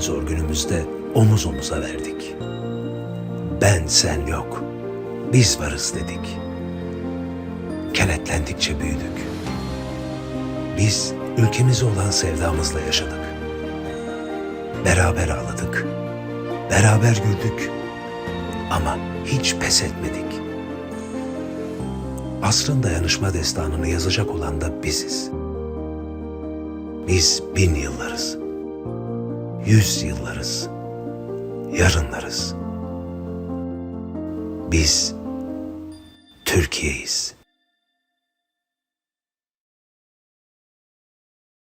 zor günümüzde omuz omuza verdik. Ben sen yok, biz varız dedik. Kenetlendikçe büyüdük. Biz ülkemize olan sevdamızla yaşadık. Beraber ağladık, beraber güldük ama hiç pes etmedik. Asrın dayanışma destanını yazacak olan da biziz. Biz bin yıllarız. Yüz yıllarız. Yarınlarız. Biz Türkiye'yiz.